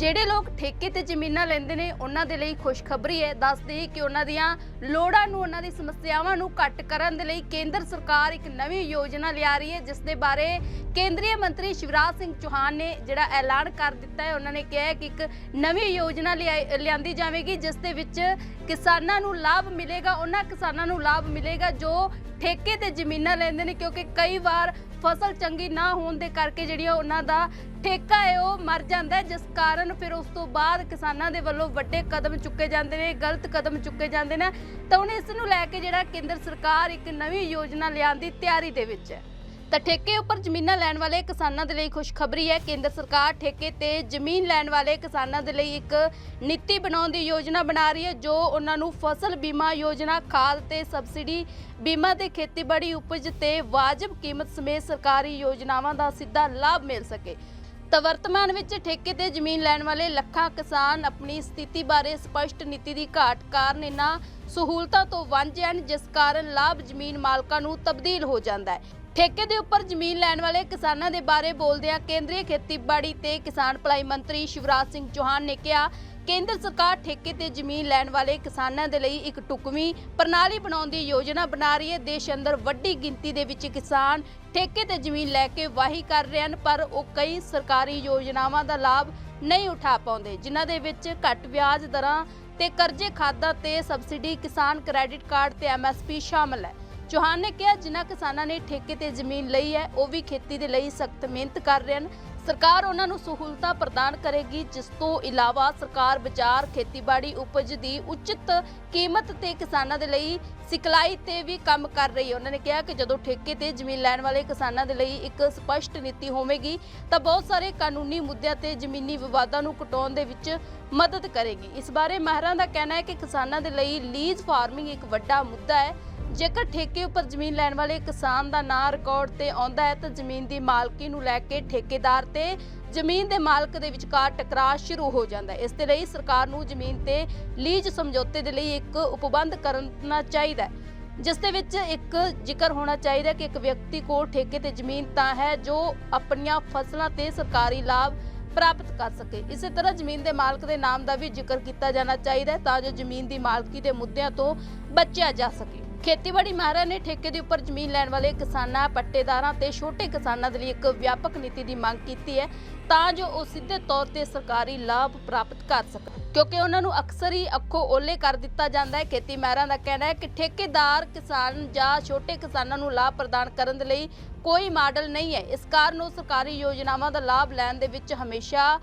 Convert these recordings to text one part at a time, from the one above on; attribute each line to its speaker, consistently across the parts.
Speaker 1: ਜਿਹੜੇ ਲੋਕ ਠੇਕੇ ਤੇ ਜ਼ਮੀਨਾਂ ਲੈਂਦੇ ਨੇ, ਉਹਨਾਂ ਦੇ ਲਈ ਖੁਸ਼ਖਬਰੀ ਹੈ। ਦੱਸਦੇ ਕਿ ਉਹਨਾਂ ਦੀਆਂ ਲੋੜਾਂ ਨੂੰ, ਉਹਨਾਂ ਦੀ ਸਮੱਸਿਆਵਾਂ ਨੂੰ ਘੱਟ ਕਰਨ ਦੇ ਲਈ ਕੇਂਦਰ ਸਰਕਾਰ ਇੱਕ ਨਵੀਂ ਯੋਜਨਾ ਲਿਆ ਰਹੀ ਹੈ, ਜਿਸ ਦੇ ਬਾਰੇ ਕੇਂਦਰੀ ਮੰਤਰੀ ਸ਼ਿਵਰਾਜ ਸਿੰਘ ਚੌਹਾਨ ਨੇ ਜਿਹੜਾ ਐਲਾਨ ਕਰ ਦਿੱਤਾ ਹੈ, ਉਹਨਾਂ ਨੇ ਕਿਹਾ ਹੈ ਕਿ ਇੱਕ ਨਵੀਂ ਯੋਜਨਾ ਲਿਆਈ- ਲਿਆਂਦੀ ਜਾਵੇਗੀ, ਜਿਸ ਦੇ ਵਿੱਚ ਕਿਸਾਨਾਂ ਨੂੰ ਲਾਭ ਮਿਲੇਗਾ, ਉਹਨਾਂ ਕਿਸਾਨਾਂ ਨੂੰ ਲਾਭ ਮਿਲੇਗਾ ਜੋ ਠੇਕੇ ਤੇ ਜ਼ਮੀਨਾਂ ਲੈਂਦੇ ਨੇ, ਕਿਉਂਕਿ ਕਈ ਵਾਰ ਫਸਲ ਚੰਗੀ ਨਾ ਹੋਣ ਦੇ ਕਰਕੇ ਜਿਹੜੀਆਂ ਉਹਨਾਂ ਦਾ ਠੇਕਾ ਹੈ, ਉਹ ਮਰ ਜਾਂਦਾ ਜਿਸ ਕਾਰਨ ਫਿਰ ਉਸ ਤੋਂ ਬਾਅਦ ਕਿਸਾਨਾਂ ਦੇ ਵੱਲੋਂ ਵੱਡੇ ਕਦਮ ਚੁੱਕੇ ਜਾਂਦੇ ਨੇ, ਗਲਤ ਕਦਮ ਚੁੱਕੇ ਜਾਂਦੇ ਨੇ। ਤਾਂ ਹੁਣ ਇਸ ਨੂੰ ਲੈ ਕੇ ਜਿਹੜਾ ਕੇਂਦਰ ਸਰਕਾਰ ਇੱਕ ਨਵੀਂ ਯੋਜਨਾ ਲਿਆਉਣ ਦੀ ਤਿਆਰੀ ਦੇ ਵਿੱਚ ਹੈ। ਤਾਂ ਠੇਕੇ ਉੱਪਰ ਜ਼ਮੀਨਾਂ ਲੈਣ ਵਾਲੇ ਕਿਸਾਨਾਂ ਦੇ ਲਈ ਖੁਸ਼ਖਬਰੀ ਹੈ। ਕੇਂਦਰ ਸਰਕਾਰ ਠੇਕੇ ਤੇ ਜ਼ਮੀਨ ਲੈਣ ਵਾਲੇ ਕਿਸਾਨਾਂ ਦੇ ਲਈ ਇੱਕ ਨੀਤੀ ਬਣਾਉਣ ਦੀ ਯੋਜਨਾ ਬਣਾ ਰਹੀ ਹੈ, ਜੋ ਉਹਨਾਂ ਨੂੰ ਫਸਲ ਬੀਮਾ ਯੋਜਨਾ, ਖਾਦ ਤੇ ਸਬਸਿਡੀ ਬੀਮਾ ਤੇ ਖੇਤੀਬਾੜੀ ਉਪਜ ਤੇ ਵਾਜਬ ਕੀਮਤ ਸਮੇਤ ਸਰਕਾਰੀ ਯੋਜਨਾਵਾਂ ਦਾ ਸਿੱਧਾ ਲਾਭ ਮਿਲ ਸਕੇ। ਤਾਂ ਵਰਤਮਾਨ ਵਿੱਚ ਠੇਕੇ ਤੇ ਜ਼ਮੀਨ ਲੈਣ ਵਾਲੇ ਲੱਖਾਂ ਕਿਸਾਨ ਆਪਣੀ ਸਥਿਤੀ ਬਾਰੇ ਸਪਸ਼ਟ ਨੀਤੀ ਦੀ ਘਾਟ ਕਾਰਨ ਇਹਨਾਂ ਸਹੂਲਤਾਂ ਤੋਂ ਵਾਂਝੇ ਹਨ, ਜਿਸ ਕਾਰਨ ਲਾਭ ਜ਼ਮੀਨ ਮਾਲਕਾਂ ਨੂੰ ਤਬਦੀਲ ਹੋ ਜਾਂਦਾ ਹੈ। ਠੇਕੇ ਦੇ ਉੱਪਰ ਜ਼ਮੀਨ ਲੈਣ ਵਾਲੇ ਕਿਸਾਨਾਂ ਦੇ ਬਾਰੇ ਬੋਲਦਿਆਂ ਕੇਂਦਰੀ ਖੇਤੀਬਾੜੀ ਤੇ ਕਿਸਾਨ ਭਲਾਈ ਮੰਤਰੀ ਸ਼ਿਵਰਾਜ ਸਿੰਘ ਚੌਹਾਨ ਨੇ ਕਿਹਾ ਕੇਂਦਰ ਸਰਕਾਰ ਠੇਕੇ ਤੇ ਜ਼ਮੀਨ ਲੈਣ ਵਾਲੇ ਕਿਸਾਨਾਂ ਦੇ ਲਈ ਇੱਕ ਟੁਕਵੀਂ ਪ੍ਰਣਾਲੀ ਬਣਾਉਣ ਦੀ ਯੋਜਨਾ ਬਣਾ ਰਹੀ ਹੈ। ਦੇਸ਼ ਅੰਦਰ ਵੱਡੀ ਗਿਣਤੀ ਦੇ ਵਿੱਚ ਕਿਸਾਨ ਠੇਕੇ ਤੇ ਜ਼ਮੀਨ ਲੈ ਕੇ ਵਾਹੀ ਕਰ ਰਹੇ ਹਨ, ਪਰ ਉਹ ਕਈ ਸਰਕਾਰੀ ਯੋਜਨਾਵਾਂ ਦਾ ਲਾਭ ਨਹੀਂ ਉਠਾ ਪਾਉਂਦੇ, ਜਿਨ੍ਹਾਂ ਦੇ ਵਿੱਚ ਘੱਟ ਵਿਆਜ ਦਰਾਂ ਤੇ ਕਰਜ਼ੇ ਖਾਦਾਂ ਤੇ ਸਬਸਿਡੀ, ਕਿਸਾਨ ਕ੍ਰੈਡਿਟ ਕਾਰਡ ਤੇ ਐਮਐਸਪੀ ਸ਼ਾਮਲ ਹੈ। ਚੌਹਾਨ ਨੇ ਕਿਹਾ, ਜਿਨ੍ਹਾਂ ਕਿਸਾਨਾਂ ਨੇ ਠੇਕੇ ਤੇ ਜ਼ਮੀਨ ਲਈ ਹੈ, ਉਹ ਵੀ ਖੇਤੀ ਦੇ ਲਈ ਸਖਤ ਮਿਹਨਤ ਕਰ ਰਹੇ ਹਨ। ਸਰਕਾਰ ਉਹਨਾਂ ਨੂੰ ਸਹੂਲਤਾਂ ਪ੍ਰਦਾਨ ਕਰੇਗੀ, ਜਿਸ ਤੋਂ ਇਲਾਵਾ ਸਰਕਾਰ ਬਾਜ਼ਾਰ ਖੇਤੀਬਾੜੀ ਉਪਜ ਦੀ ਉਚਿਤ ਕੀਮਤ ਤੇ ਕਿਸਾਨਾਂ ਦੇ ਲਈ ਸਿਖਲਾਈ ਤੇ ਵੀ ਕੰਮ ਕਰ ਰਹੀ ਹੈ। ਉਹਨਾਂ ਨੇ ਕਿਹਾ ਕਿ ਜਦੋਂ ਠੇਕੇ ਤੇ ਜ਼ਮੀਨ ਲੈਣ ਵਾਲੇ ਕਿਸਾਨਾਂ ਦੇ ਲਈ ਇੱਕ ਸਪਸ਼ਟ ਨੀਤੀ ਹੋਵੇਗੀ, ਤਾਂ ਬਹੁਤ ਸਾਰੇ ਕਾਨੂੰਨੀ ਮੁੱਦਿਆਂ ਤੇ ਜ਼ਮੀਨੀ ਵਿਵਾਦਾਂ ਨੂੰ ਘਟਾਉਣ ਦੇ ਵਿੱਚ ਮਦਦ ਕਰੇਗੀ। ਇਸ ਬਾਰੇ ਮਾਹਿਰਾਂ ਦਾ ਕਹਿਣਾ ਹੈ ਕਿ ਕਿਸਾਨਾਂ ਦੇ ਲਈ ਲੀਜ਼ ਫਾਰਮਿੰਗ ਇੱਕ ਵੱਡਾ ਮੁੱਦਾ ਹੈ। ਜੇਕਰ ਠੇਕੇ ਉੱਪਰ ਜ਼ਮੀਨ ਲੈਣ ਵਾਲੇ ਕਿਸਾਨ ਦਾ ਨਾਂ ਰਿਕਾਰਡ ਤੇ ਆਉਂਦਾ ਹੈ, ਤਾਂ ਜ਼ਮੀਨ ਦੀ ਮਾਲਕੀ ਨੂੰ ਲੈ ਕੇ ਠੇਕੇਦਾਰ ਤੇ ਜ਼ਮੀਨ ਦੇ ਮਾਲਕ ਦੇ ਵਿਚਕਾਰ ਟਕਰਾਅ ਸ਼ੁਰੂ ਹੋ ਜਾਂਦਾ ਹੈ। ਇਸ ਦੇ ਲਈ ਸਰਕਾਰ ਨੂੰ ਜ਼ਮੀਨ ਤੇ ਲੀਜ਼ ਸਮਝੌਤੇ ਦੇ ਲਈ ਇੱਕ ਉਪਬੰਧ ਕਰਨਾ ਚਾਹੀਦਾ ਹੈ, ਜਿਸ ਦੇ ਵਿੱਚ ਇੱਕ ਜ਼ਿਕਰ ਹੋਣਾ ਚਾਹੀਦਾ ਕਿ ਇੱਕ ਵਿਅਕਤੀ ਕੋਲ ਠੇਕੇ ਤੇ ਜ਼ਮੀਨ ਤਾਂ ਹੈ ਜੋ ਆਪਣੀਆਂ ਫਸਲਾਂ ਤੇ ਸਰਕਾਰੀ ਲਾਭ ਪ੍ਰਾਪਤ ਕਰ ਸਕੇ। ਇਸੇ ਤਰ੍ਹਾਂ ਜ਼ਮੀਨ ਦੇ ਮਾਲਕ ਦੇ ਨਾਮ ਦਾ ਵੀ ਜ਼ਿਕਰ ਕੀਤਾ ਜਾਣਾ ਚਾਹੀਦਾ ਹੈ, ਤਾਂ ਜੋ ਜ਼ਮੀਨ ਦੀ ਮਾਲਕੀ ਦੇ ਮੁੱਦਿਆਂ ਤੋਂ ਬਚਿਆ ਜਾ ਸਕੇ। ਖੇਤੀਬਾੜੀ ਮਾਹਰਾਂ ਨੇ ਠੇਕੇ ਦੇ ਉੱਪਰ ਜ਼ਮੀਨ ਲੈਣ ਵਾਲੇ ਕਿਸਾਨਾਂ, ਪੱਟੇਦਾਰਾਂ ਤੇ ਛੋਟੇ ਕਿਸਾਨਾਂ ਦੇ ਲਈ ਇੱਕ ਵਿਆਪਕ ਨੀਤੀ ਦੀ ਮੰਗ ਕੀਤੀ ਹੈ ਤਾਂ ਜੋ ਉਹ ਸਿੱਧੇ ਤੌਰ ਤੇ ਸਰਕਾਰੀ ਲਾਭ ਪ੍ਰਾਪਤ ਕਰ ਸਕਣ। ਕਿਉਂਕਿ ਉਹਨਾਂ ਨੂੰ ਅਕਸਰ ਹੀ ਅੱਖੋਂ ਓਲੇ ਕਰ ਦਿੱਤਾ ਜਾਂਦਾ ਹੈ। ਖੇਤੀ ਮਾਹਰਾਂ ਦਾ ਕਹਿਣਾ ਹੈ ਕਿ ਠੇਕੇਦਾਰ ਕਿਸਾਨ ਜਾਂ ਛੋਟੇ ਕਿਸਾਨਾਂ ਨੂੰ ਲਾਭ ਪ੍ਰਦਾਨ ਕਰਨ ਦੇ ਲਈ ਕੋਈ ਮਾਡਲ ਨਹੀਂ ਹੈ। ਇਸ ਕਾਰਨ ਉਹ ਸਰਕਾਰੀ ਯੋਜਨਾਵਾਂ ਦਾ ਲਾਭ ਲੈਣ ਦੇ ਵਿੱਚ ਹਮੇਸ਼ਾ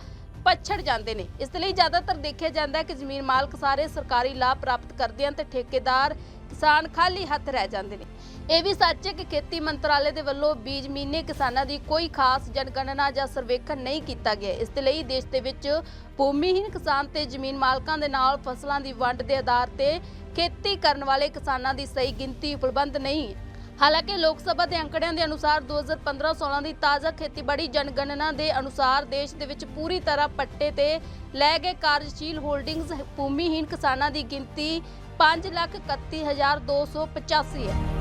Speaker 1: ਪਛੜ ਜਾਂਦੇ ਨੇ। ਇਸ ਲਈ ਜ਼ਿਆਦਾਤਰ ਦੇਖਿਆ ਜਾਂਦਾ ਹੈ ਕਿ ਜ਼ਮੀਨ ਮਾਲਕ ਸਾਰੇ ਸਰਕਾਰੀ ਲਾਭ ਪ੍ਰਾਪਤ ਕਰਦੇ ਹਨ ਤੇ ਠੇਕੇਦਾਰ ਕਿਸਾਨ ਖਾਲੀ ਹੱਥ ਰਹਿ ਜਾਂਦੇ ਨੇ। ਇਹ ਵੀ ਸੱਚ ਹੈ ਕਿ ਖੇਤੀ ਮੰਤਰਾਲੇ ਦੇ ਵੱਲੋਂ ਬੀਜ ਮਹੀਨੇ ਕਿਸਾਨਾਂ ਦੀ ਕੋਈ ਖਾਸ ਜਨਗਣਨਾ ਜਾਂ ਸਰਵੇਖਣ ਨਹੀਂ ਕੀਤਾ ਗਿਆ। ਇਸ ਦੇ ਲਈ ਦੇਸ਼ ਦੇ ਵਿੱਚ ਭੂਮੀਹੀਨ ਕਿਸਾਨ ਤੇ ਜ਼ਮੀਨ ਮਾਲਕਾਂ ਦੇ ਨਾਲ ਫਸਲਾਂ ਦੀ ਵੰਡ ਦੇ ਆਧਾਰ ਤੇ ਖੇਤੀ ਕਰਨ ਵਾਲੇ ਕਿਸਾਨਾਂ ਦੀ ਸਹੀ ਗਿਣਤੀ ਪ੍ਰਬੰਧ ਨਹੀਂ ਹਾਲਾਂਕਿ ਲੋਕ ਸਭਾ ਦੇ ਅੰਕੜਿਆਂ ਦੇ ਅਨੁਸਾਰ 2015-16 ਦੀ ਤਾਜ਼ਾ ਖੇਤੀਬਾੜੀ ਜਨਗਣਨਾ ਦੇ ਅਨੁਸਾਰ ਦੇਸ਼ ਦੇ ਵਿੱਚ ਪੂਰੀ ਤਰ੍ਹਾਂ ਪੱਟੇ ਤੇ ਲੈ ਗਏ ਕਾਰਜਸ਼ੀਲ ਹੋਲਡਿੰਗਸ ਭੂਮੀਹੀਨ ਕਿਸਾਨਾਂ ਦੀ ਗਿਣਤੀ 531285 ਹੈ।